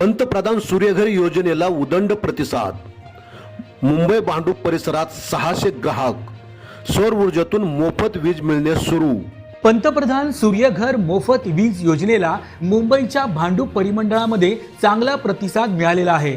पंतप्रधान सूर्यघर योजनेला उदंड प्रतिसाद. मुंबई भांडूप परिसरात सहाशे ग्राहक. सौर ऊर्जेतून मोफत वीज मिळणे सुरू. पंतप्रधान सूर्यघर मोफत वीज योजनेला मुंबईच्या भांडूप परिमंडळामध्ये चांगला प्रतिसाद मिळालेला आहे.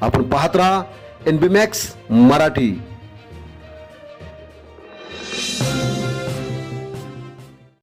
आपण पाहत राहा. NB Max Marathi.